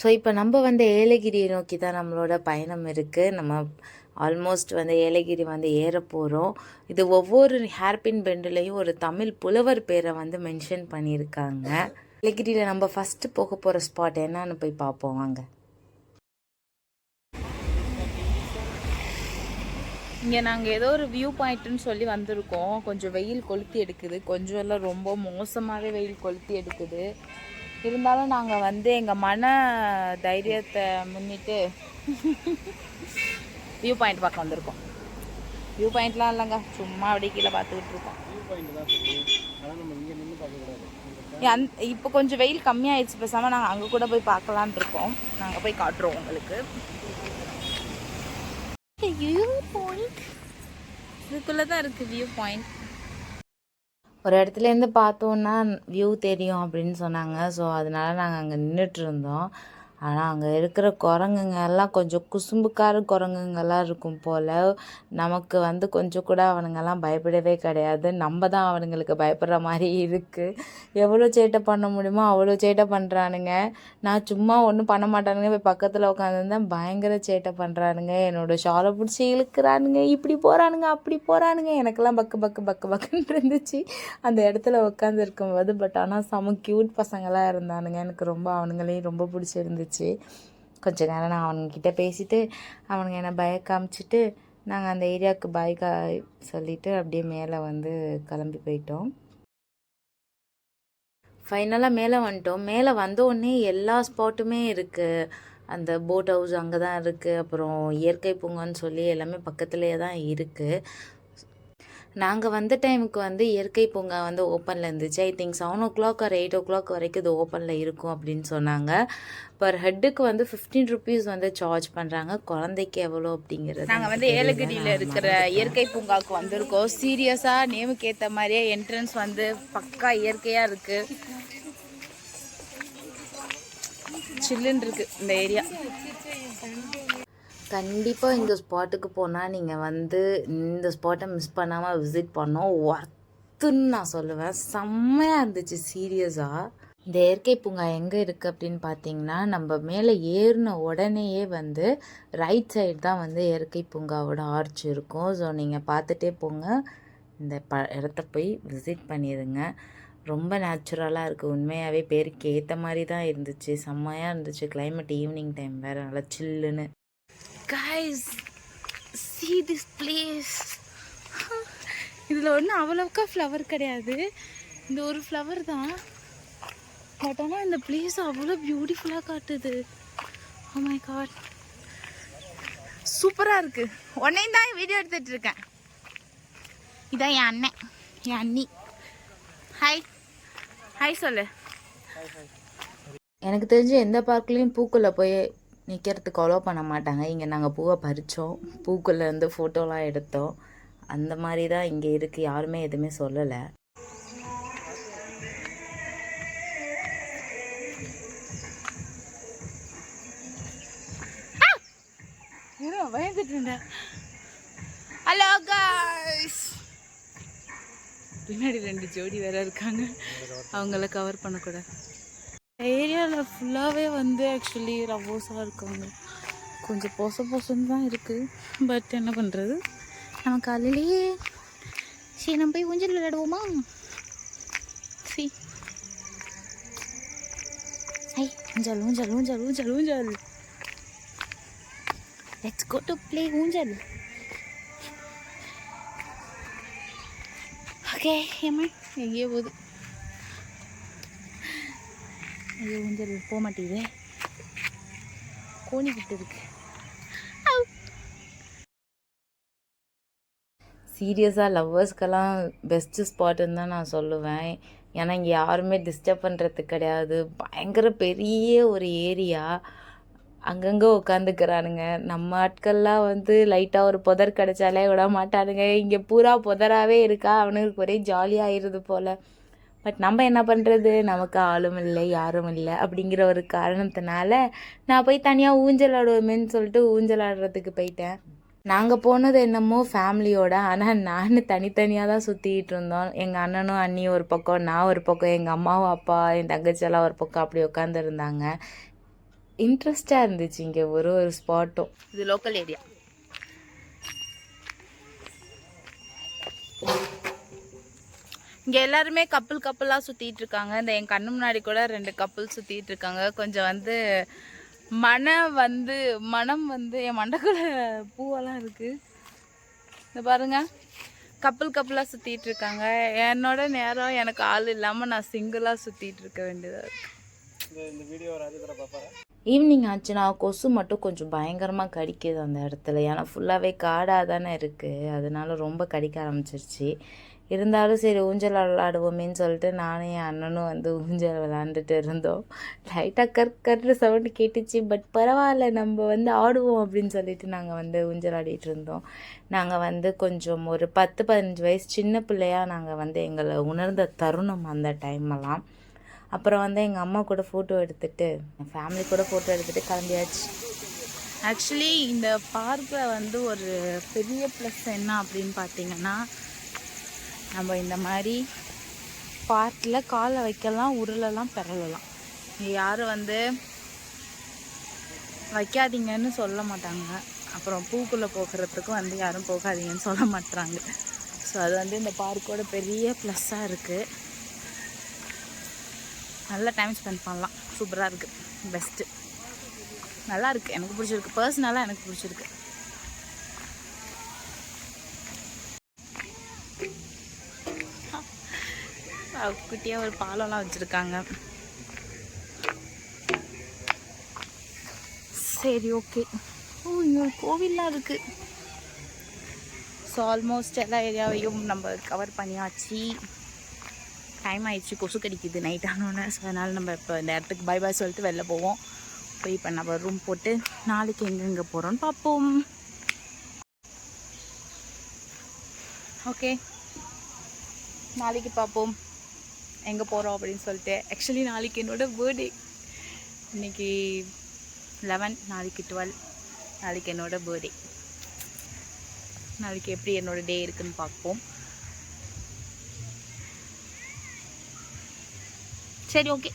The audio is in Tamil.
ஸோ இப்போ நம்ம வந்து ஏலகிரியை நோக்கி தான் நம்மளோட பயணம் இருக்குது நம்ம ஆல்மோஸ்ட் வந்து ஏலகிரி வந்து ஏற போகிறோம் இது ஒவ்வொரு ஹேர்பின் பெண்டுலேயும் ஒரு தமிழ் புலவர் பேரை வந்து மென்ஷன் பண்ணியிருக்காங்க. ஏலகிரியில் நம்ம ஃபஸ்ட்டு போக போகிற ஸ்பாட் என்னன்னு போய் பார்ப்போம். வாங்க. இங்கே நாங்கள் ஏதோ ஒரு வியூ பாயிண்ட்டுன்னு சொல்லி வந்திருக்கோம். கொஞ்சம் வெயில் கொளுத்தி எடுக்குது. கொஞ்சம் எல்லாம் ரொம்ப மோசமாகவே வெயில் கொளுத்தி எடுக்குது. இருந்தாலும் நாங்கள் வந்து எங்கள் மன தைரியத்தை முன்னிட்டு வியூ பாயிண்ட் பார்க்க வந்திருக்கோம். வியூ பாயிண்ட்லாம் இல்லைங்க. சும்மா அப்படியே கீழே பார்த்துக்கிட்டு இருக்கோம். அந் இப்போ கொஞ்சம் வெயில் கம்மியாயிடுச்சு. பேசாமல் நாங்கள் அங்கே கூட போய் பார்க்கலான் இருக்கோம். நாங்கள் போய் காட்டுறோம் உங்களுக்கு. வியூ பாயிண்ட் இதுக்குள்ளே தான் இருக்குது வியூ பாயிண்ட் ஒரு இடத்துலேருந்து பார்த்தோன்னா வியூ தெரியும் அப்படின்னு சொன்னாங்க. ஸோ அதனால நாங்கள் அங்கே நின்றுட்டு இருந்தோம். ஆனால் அங்கே இருக்கிற குரங்குங்க எல்லாம் கொஞ்சம் குசும்புக்கார குரங்குங்கெல்லாம் இருக்கும் போல். நமக்கு வந்து கொஞ்சம் கூட அவனுங்கெல்லாம் பயப்படவே கிடையாது. நம்ம தான் அவனுங்களுக்கு பயப்படுற மாதிரி இருக்குது எவ்வளோ சேட்டை பண்ண முடியுமோ அவ்வளோ சேட்டை பண்ணுறானுங்க நான் சும்மா ஒன்றும் பண்ண மாட்டானுங்க. போய் பக்கத்தில் உட்காந்துருந்தேன் பயங்கர சேட்டை பண்ணுறானுங்க என்னோடய ஷாலை பிடிச்சி இழுக்கிறானுங்க. இப்படி போகிறானுங்க அப்படி போகிறானுங்க எனக்கெல்லாம் பக்கு பக்கு பக்கு பக்குன்னு இருந்துச்சு. அந்த இடத்துல உட்காந்துருக்கும் போது பட் ஆனால் செம க்யூட் பசங்களாக இருந்தானுங்க. எனக்கு ரொம்ப அவனுங்களையும் ரொம்ப பிடிச்சிருந்துச்சு. கொஞ்ச நேரம் நான் அவனுங்கிட்ட பேசிட்டு அவனுங்க என்னை பய காமிச்சிட்டு நாங்கள் அந்த ஏரியாவுக்கு பாய்க்கா சொல்லிவிட்டு அப்படியே மேலே வந்து கிளம்பி போயிட்டோம். ஃபைனலாக மேலே வந்துட்டோம். மேலே வந்த உடனே எல்லா ஸ்பாட்டுமே இருக்குது அந்த போட் ஹவுஸ் அங்கே தான் இருக்குது அப்புறம் இயற்கை பூங்கான்னு சொல்லி எல்லாமே பக்கத்துலேயே தான் இருக்குது நாங்கள் வந்த டைமுக்கு வந்து இயற்கை பூங்கா வந்து ஓப்பனில் இருந்துச்சு. I think seven o'clock or eight o'clock வரைக்கும் இது ஓப்பனில் இருக்கும் அப்படின்னு சொன்னாங்க. பர் ஹெட்டுக்கு வந்து ஃபிஃப்டீன் ருபீஸ் வந்து சார்ஜ் பண்ணுறாங்க குழந்தைக்கு எவ்வளோ அப்படிங்கிறது நாங்கள் வந்து ஏலகிரியில் இருக்கிற இயற்கை பூங்காவுக்கு வந்திருக்கோம். சீரியஸாக நேமுக்கு ஏற்ற மாதிரியே என்ட்ரன்ஸ் வந்து பக்கா இயற்கையாக இருக்குது சில்லுன்னு இருக்கு இந்த ஏரியா கண்டிப்பாக இந்த ஸ்பாட்டுக்கு போனால் நீங்கள் வந்து இந்த ஸ்பாட்டை மிஸ் பண்ணாமல் விசிட் பண்ணோம். ஒர்த்துன்னு நான் சொல்லுவேன். செம்மையாக இருந்துச்சு சீரியஸாக இந்த இயற்கை பூங்கா எங்கே இருக்குது அப்படின்னு பார்த்தீங்கன்னா நம்ம மேலே ஏறின உடனேயே வந்து ரைட் சைடு தான் வந்து இயற்கை பூங்காவோட ஆர்ச் இருக்கும். ஸோ நீங்கள் பார்த்துட்டே போங்க. இந்த ப இடத்த போய் விசிட் பண்ணிடுங்க. ரொம்ப நேச்சுரலாக இருக்குது உண்மையாகவே பேருக்கு ஏற்ற மாதிரி தான் இருந்துச்சு. செம்மையாக இருந்துச்சு. கிளைமேட் ஈவினிங் டைம் வேறு. நல்லா சில்லுன்னு கைஸ் see this place. இதில் ஒன்றும் அவ்வளோக்கா ஃப்ளவர் கிடையாது. இந்த ஒரு ஃப்ளவர் தான். பட் ஆனால் இந்த பிளேஸ் அவ்வளோ பியூட்டிஃபுல்லாக காட்டுது. Oh காட் சூப்பராக இருக்குது உன்னையும் தான் வீடியோ எடுத்துகிட்டு இருக்கேன். இதான் என் அண்ணன். என் அண்ணி. ஹாய் ஹாய் சொல்லு. எனக்கு தெரிஞ்சு எந்த பார்க்லேயும் பூக்குள்ளே போய் நிற்கிறதுக்கு அலோவ் பண்ண மாட்டாங்க. இங்கே நாங்கள் பூவை பறித்தோம் பூக்குள்ளே இருந்து ஃபோட்டோலாம் எடுத்தோம். அந்த மாதிரி தான் இங்கே இருக்குது யாருமே எதுவுமே சொல்லலை. பயந்துட்டு ஹலோ காய்ஸ் பின்னாடி ரெண்டு ஜோடி வேற இருக்காங்க. அவங்கள கவர் பண்ணக்கூடாது. ஏரியாவில் ஃபுல்லாகவே வந்து ஆக்சுவலி ரவோஸாக இருக்காங்க. கொஞ்சம் பொச பொசன்னு தான் இருக்குது பட் என்ன பண்ணுறது நம்ம காலையிலேயே சரி நம்ம போய் ஊஞ்சல் விளையாடுவோமா? சி ஐ ஊஞ்சல் ஊஞ்சல் ஊஞ்சல் ஊஞ்சல் ஊஞ்சல். லெட்ஸ் கோ டு ப்ளே ஊஞ்சல். ஓகே ஏமா எங்கேயோ போகுது. ஐயோ ஊஞ்சல் போக மாட்டேங்குது கோணி கிட்ட இருக்கு. சீரியஸாக லவ்வர்ஸ்க்கெல்லாம் பெஸ்ட்டு ஸ்பாட்டுன்னு தான் நான் சொல்லுவேன். ஏன்னா இங்கே யாருமே டிஸ்டர்ப் பண்ணுறது கிடையாது. பயங்கர பெரிய ஒரு ஏரியா அங்கங்கே உட்காந்துக்கிறானுங்க நம்ம ஆட்கள்லாம் வந்து லைட்டாக ஒரு புதர் கிடைச்சாலே விட மாட்டானுங்க இங்கே பூரா புதராகவே இருக்கா? அவனுக்கு ஒரே ஜாலியாகிடுது போல். பட் நம்ம என்ன பண்ணுறது நமக்கு ஆளும் இல்லை யாரும் இல்லை அப்படிங்கிற ஒரு காரணத்தினால நான் போய் தனியாக ஊஞ்சல் ஆடுவோமேன்னு சொல்லிட்டு ஊஞ்சல் ஆடுறதுக்கு போயிட்டேன். நாங்கள் போனது என்னமோ ஃபேமிலியோட ஆனால் நான் தனித்தனியாக தான் சுற்றிக்கிட்டு இருந்தோம். எங்கள் அண்ணனும் அண்ணியும் ஒரு பக்கம் நான் ஒரு பக்கம் எங்கள் அம்மாவும் அப்பா என் தங்கச்சியெல்லாம் ஒரு பக்கம் அப்படி உட்காந்துருந்தாங்க இன்ட்ரெஸ்டாக இருந்துச்சு இங்கே ஒரு ஒரு ஸ்பாட்டும் இது லோக்கல் ஏரியா இங்கே எல்லாருமே கப்பல் கப்பலாக சுற்றிட்டு இருக்காங்க. இந்த என் கண்ணு முன்னாடி கூட ரெண்டு கப்பல் சுற்றிட்டு இருக்காங்க. கொஞ்சம் வந்து மனம் வந்து மனம் வந்து என் மண்டக்குள்ள பூவெல்லாம் இருக்குது இந்த பாருங்க. கப்பல் கப்பலாக சுற்றிட்டு இருக்காங்க. என்னோட நேரம் எனக்கு ஆள் இல்லாமல் நான் சிங்கிளாக சுற்றிட்டு இருக்க வேண்டியதா இருக்கு. ஈவினிங் ஆச்சுன்னா கொசு மட்டும் கொஞ்சம் பயங்கரமாக கடிக்குது அந்த இடத்துல. ஏன்னா ஃபுல்லாகவே காடாக தானே இருக்குது அதனால ரொம்ப கடிக்க ஆரம்பிச்சிருச்சு. இருந்தாலும் சரி ஊஞ்சல் விளாடுவோமேன்னு சொல்லிட்டு நானும் என் அண்ணனும் வந்து ஊஞ்சல் விளாண்டுட்டு இருந்தோம். லைட்டாக கற் கற்று சவுண்டு கேட்டுச்சு. பட் பரவாயில்ல நம்ம வந்து ஆடுவோம் அப்படின்னு சொல்லிட்டு நாங்கள் வந்து ஊஞ்சல் ஆடிட்டு இருந்தோம். நாங்கள் வந்து கொஞ்சம் ஒரு பத்து பதினஞ்சு வயசு சின்ன பிள்ளையாக நாங்கள் வந்து எங்களை உணர்ந்த தருணம் அந்த டைமெல்லாம் அப்புறம் வந்து எங்கள் அம்மா கூட ஃபோட்டோ எடுத்துட்டு என் ஃபேமிலி கூட ஃபோட்டோ எடுத்துட்டு கிளம்பியாச்சு. ஆக்சுவலி இந்த பார்க்கில் வந்து ஒரு பெரிய ப்ளஸ் என்ன அப்படின்னு பார்த்தீங்கன்னா நம்ம இந்த மாதிரி பார்க்கில் காலை வைக்கலாம் உருளலாம் பிறலலாம் யாரும் வந்து வைக்காதீங்கன்னு சொல்ல மாட்டாங்க. அப்புறம் பூக்குள்ளே போகிறதுக்கும் வந்து யாரும் போகாதீங்கன்னு சொல்ல மாட்டாங்க ஸோ அது வந்து இந்த பார்க்கோட பெரிய ப்ளஸ்ஸாக இருக்குது நல்ல டைம் ஸ்பெண்ட் பண்ணலாம். சூப்பராக இருக்குது பெஸ்ட்டு நல்லா இருக்குது எனக்கு பிடிச்சிருக்கு. பர்சனலாக எனக்கு பிடிச்சிருக்கு. குட்டியாக ஒரு பாலம்லாம் வச்சுருக்காங்க. சரி ஓகே ஓ இங்கே ஒரு கோவில்லாம் இருக்குது ஸோ ஆல்மோஸ்ட் எல்லா ஏரியாவையும் நம்ம கவர் பண்ணியாச்சு. டைம் ஆயிடுச்சு கொசு கடிக்குது நைட் ஆனோடனே ஸோ அதனால் நம்ம இப்போ இந்த இடத்துக்கு பை பாய் சொல்லிட்டு வெளில போவோம். போய் இப்போ நம்ம ரூம் போட்டு நாளைக்கு எங்கெங்கே போகிறோன்னு பார்ப்போம். ஓகே நாளைக்கு பார்ப்போம். எங்கே போகிறோம் அப்படின்னு சொல்லிட்டு. ஆக்சுவலி நாளைக்கு என்னோடய பர்த்டே இன்னைக்கு லெவன் நாளைக்கு டுவெல் நாளைக்கு என்னோடய பர்த்டே நாளைக்கு எப்படி என்னோடய டே இருக்குன்னு பார்ப்போம். சரி ஓகே